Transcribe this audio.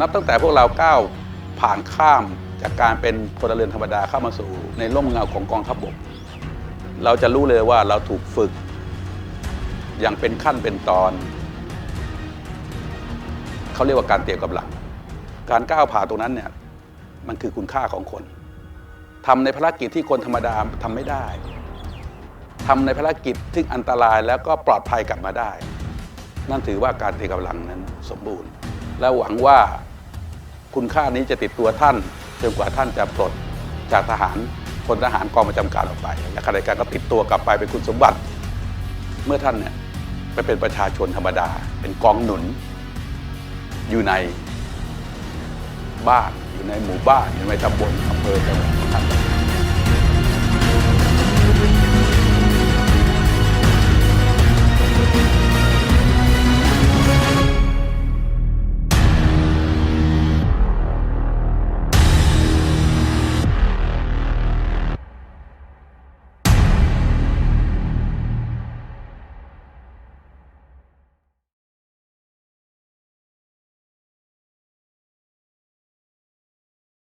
นับตั้งแต่พวกเราก้าวผ่านข้ามจากการเป็นพลเรือนธรรมดาเข้ามาสู่ในร่มเงาของกองทัพบก เราจะรู้เลยว่าเราถูกฝึก อย่างเป็นขั้นเป็นตอน เขาเรียกว่าการเตรียมกำลัง การก้าวผ่านตรงนั้นเนี่ยมันคือคุณค่าของคนทำในภารกิจที่คนธรรมดาทำไม่ได้ทำในภารกิจที่อันตรายแล้วก็ปลอดภัยกลับมาได้ นั่นถือว่าการเตรียมกำลังนั้นสมบูรณ์ และหวังว่าคุณค่านี้จะติดตัวท่านจนกว่าท่านจะปลดจากทหารพลทหารกองประจำการออกไปและขณะเดียวกันก็ติดตัวกลับไปเป็นคุณสมบัติ เมื่อท่านเนี่ยไปเป็นประชาชนธรรมดา เป็นกองหนุน อยู่ในบ้านอยู่ในหมู่บ้านอยู่ในตำบลอำเภอจังหวัดของท่าน